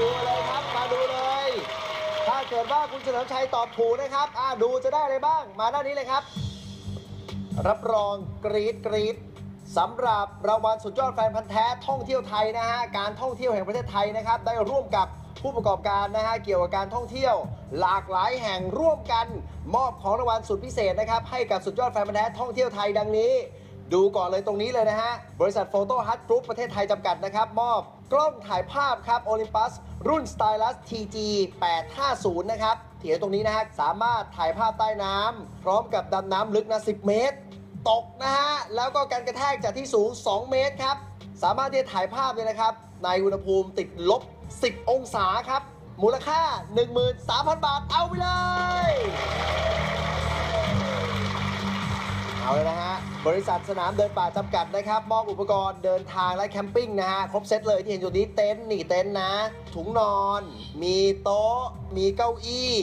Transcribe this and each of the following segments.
ดูเลยครับ มาดูเลย ถ้าเกิดว่าคุณเฉลิมชัยตอบถูกนะครับอ่าดูจะได้อะไรบ้าง มาด้านนี้เลยครับ รับรองกรีดกรีดสำหรับรางวัลสุดยอดแฟนพันธ์แท้ท่องเที่ยวไทยนะฮะ การท่องเที่ยวแห่งประเทศไทยนะครับ ได้ร่วมกับผู้ประกอบการนะฮะ เกี่ยวกับการท่องเที่ยว หลากหลายแห่งร่วมกัน มอบของรางวัลสุดพิเศษนะครับ ให้กับสุดยอดแฟนพันธ์แท้ท่องเที่ยวไทยดังนี้ ดูก่อนเลยตรงนี้เลยนะฮะ บริษัทโฟโต้ฮัทกรุ๊ปประเทศไทยจำกัดนะครับ มอบกล้องถ่ายภาพครับโอลิมปัสรุ่น Stylus TG 850 นะครับที่เห็นตรงนี้นะฮะ สามารถถ่ายภาพใต้น้ำพร้อมกับดำน้ำลึกนะ 10 เมตร ตกนะฮะ แล้วก็การกระแทกจากที่สูง 2 เมตรครับ สามารถที่จะถ่ายภาพเลยนะครับ ในอุณหภูมิติดลบ 10 องศาครับ มูลค่า 13,000 บาทเอาไปเลย เอาเลยนะฮะ บริษัทสนามเดินป่าจำกัดนะครับ มอบอุปกรณ์เดินทางและแคมปิ้งนะฮะ ครบเซตเลยที่เห็นอยู่นี้เต็นท์นี่เต็นท์นะ ถุงนอน มีโต๊ะ มีเก้าอี้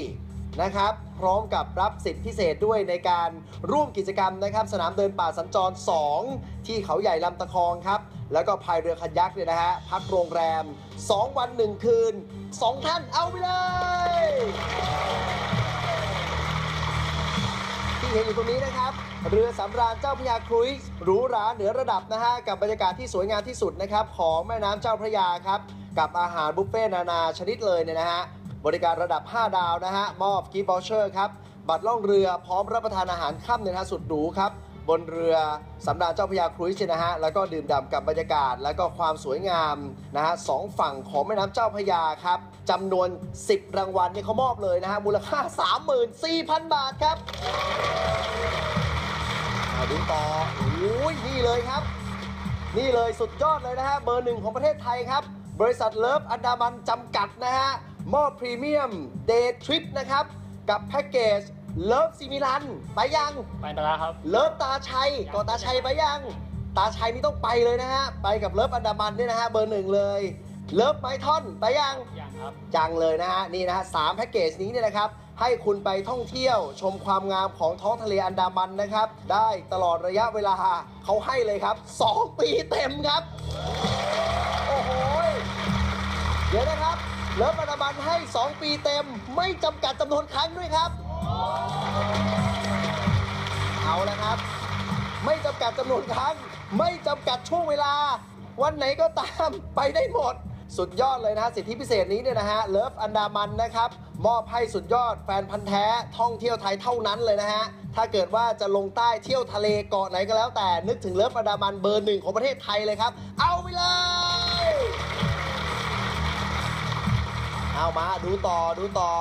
นะครับ พร้อมกับรับสิทธิพิเศษด้วยในการร่วมกิจกรรมนะครับ สนามเดินป่าสัญจร 2 ที่เขาใหญ่ลำตะคองครับ แล้วก็พายเรือคันยักษ์เนี่ยนะฮะ พักโรงแรม 2 วัน 1 คืน 2 ท่านเอาไปเลยที่เห็นอยู่ตรงนี้นะครับ เรือสำราญเจ้าพระยาครุยหรูหราเหนือระดับนะฮะกับบรรยากาศที่สวยงามที่สุดนะครับของแม่น้ำเจ้าพระยาครับกับอาหารบุฟเฟ่ต์นานาชนิดเลยเนี่ยนะฮะบริการระดับ 5 ดาวนะฮะมอบกิฟต์วอเชอร์ครับบัตรล่องเรือพร้อมรับประทานอาหารค่ำเนี่ยนะฮะสุดหรูครับบนเรือสำราญเจ้าพระยาครุยส์นะฮะแล้วก็ดื่มด่ำกับบรรยากาศ แล้วก็ความสวยงามนะฮะสองฝั่งของแม่น้ำเจ้าพระยาครับจำนวน 10 รางวัลเนี่ยเขามอบเลยนะฮะมูลค่า 34,000 บาทครับ มาดูต่อโอ้ยนี่เลยครับ นี่เลยสุดยอดเลยนะฮะ เบอร์หนึ่งของประเทศไทยครับ บริษัทเลิฟอันดามันจำกัดนะฮะ มอบพรีเมียมเดย์ทริปนะครับ กับแพ็กเกจเลิฟซิมิลัน ไปยัง ไปไปแล้วครับ เลิฟตาชัยก่อนตาชัยไปยัง ตาชัยนี่ต้องไปเลยนะฮะ ไปกับเลิฟอันดามันเนี่ยนะฮะ เบอร์หนึ่งเลย เลิฟไมทอนไปยัง ยังครับ จังเลยนะฮะ นี่นะฮะสามแพ็กเกจนี้เนี่ยนะครับ ให้คุณไปท่องเที่ยวชมความงามของท้องทะเลอันดามันนะครับ ได้ตลอดระยะเวลาเขาให้เลยครับ 2 ปีเต็มครับ โอ้โห เดี๋ยวนะครับเลิฟอันดามันให้ 2 ปีเต็ม ไม่จำกัดจำนวนครั้งด้วยครับ เอาละครับ ไม่จำกัดจำนวนครั้ง ไม่จำกัดช่วงเวลา วันไหนก็ตามไปได้หมด สุดยอดเลยนะสิทธิพิเศษนี้เนี่ยนะฮะเลิฟอันดามันนะครับ มอบให้สุดยอดแฟนพันธ์แท้ท่องเที่ยวไทยเท่านั้นเลยนะฮะ ถ้าเกิดว่าจะลงใต้เที่ยวทะเลเกาะไหนก็แล้วแต่นึกถึงเลิฟอันดามันเบอร์หนึ่งของประเทศไทยเลยครับ เอาไปเลย เอามาดูต่อดูต่อ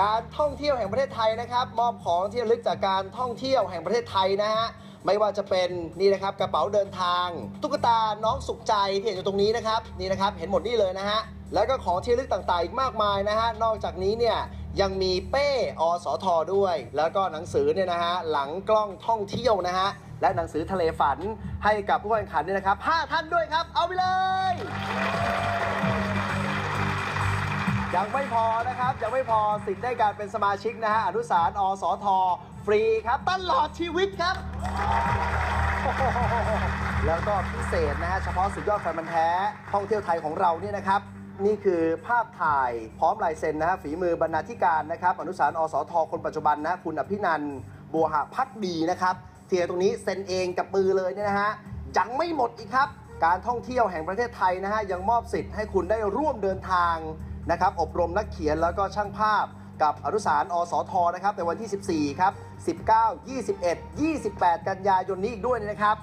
การท่องเที่ยวแห่งประเทศไทยนะครับ มอบของที่ระลึกจากการท่องเที่ยวแห่งประเทศไทยนะฮะไม่ว่าจะเป็นนี่นะครับกระเป๋าเดินทาง ตุ๊กตาน้องสุขใจที่เห็นอยู่ตรงนี้นะครับนี่นะครับเห็นหมดนี่เลยนะฮะ แล้วก็ของที่ลึกต่างๆ อีกมากมายนะฮะ นอกจากนี้เนี่ยยังมีเป้อสทด้วย แล้วก็หนังสือเนี่ยนะฮะหลังกล้องท่องเที่ยวนะฮะ และหนังสือทะเลฝันให้กับผู้แข่งขันเนี่ยนะครับห้าท่านด้วยครับ เอาไปเลย ยังไม่พอนะครับ ยังไม่พอสิทธิ์ได้การเป็นสมาชิกนะฮะอนุสารอสทฟรีครับตลอดชีวิตครับ แล้วก็พิเศษนะฮะเฉพาะสุดยอดแฟนมันแท้ท่องเที่ยวไทยของเราเนี่ยนะครับ นี่คือภาพถ่ายพร้อมลายเซ็นนะฮะฝีมือบรรณาธิการนะครับอนุสารอสทคนปัจจุบันนะคุณอภินันบัวหะพักดีนะครับเทียตรงนี้เซ็นเองกับมือเลยเนี่ยนะฮะยังไม่หมดอีกครับ การท่องเที่ยวแห่งประเทศไทยนะฮะยังมอบสิทธิ์ให้คุณได้ร่วมเดินทางนะครับอบรมนักเขียนแล้วก็ช่างภาพกับอนุสารอสทนะครับในวันที่ 14 ครับ 19 21 28 กันยายนนี้อีกด้วยนะครับ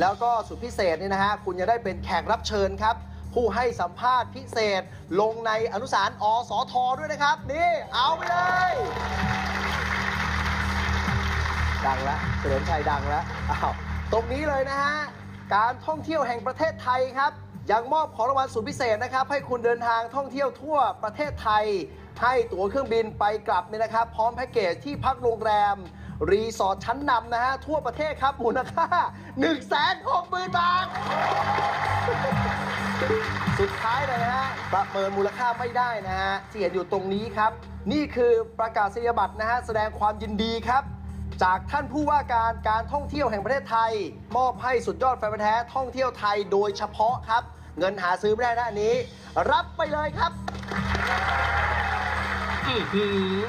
แล้วก็สุดพิเศษเนี่ยนะฮะคุณจะได้เป็นแขกรับเชิญครับ ผู้ให้สัมภาษณ์พิเศษ ลงในอนุสารอสทด้วยนะครับ นี่ เอาไปเลย ดังแล้วเฉลิมชัยดังแล้วอ้าวตรงนี้เลยนะฮะ การท่องเที่ยวแห่งประเทศไทยครับ ยังมอบของรางวัลสุดพิเศษนะครับ ให้คุณเดินทางท่องเที่ยวทั่วประเทศไทย ให้ตั๋วเครื่องบินไปกลับเนี่ยนะครับ พร้อมแพ็กเกจที่พักโรงแรมรีสอร์ทชั้นนำนะฮะ ทั่วประเทศครับมูลค่า 1 6 0 0 0 0 บาท สุดท้ายเลยนะฮะประเมินมูลค่าไม่ได้นะฮะที่เห็นอยู่ตรงนี้ครับ นี่คือประกาศนียบัตรนะฮะแสดงความยินดีครับ จากท่านผู้ว่าการการท่องเที่ยวแห่งประเทศไทย มอบให้สุดยอดแฟนพันธ์แท้ท่องเที่ยวไทยโดยเฉพาะครับ เงินหาซื้อไม่ได้นะอันนี้ รับไปเลยครับ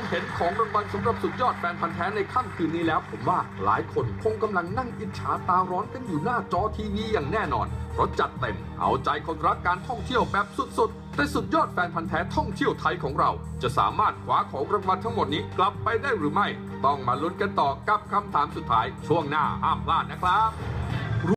เห็นของรางวัลสำหรับสุดยอดแฟนพันธ์แท้ในค่ำคืนนี้แล้ว ผมว่าหลายคนคงกำลังนั่งอิจฉาตาร้อนกันอยู่หน้าจอทีวีอย่างแน่นอน เพราะจัดเต็มเอาใจคนรักการท่องเที่ยวแบบสุดๆ แต่สุดยอดแฟนพันธ์แท้ท่องเที่ยวไทยของเรา จะสามารถคว้าของรางวัลทั้งหมดนี้กลับไปได้หรือไม่ ต้องมาลุ้นกันต่อกับคำถามสุดท้ายช่วงหน้าห้ามพลาดนะครับ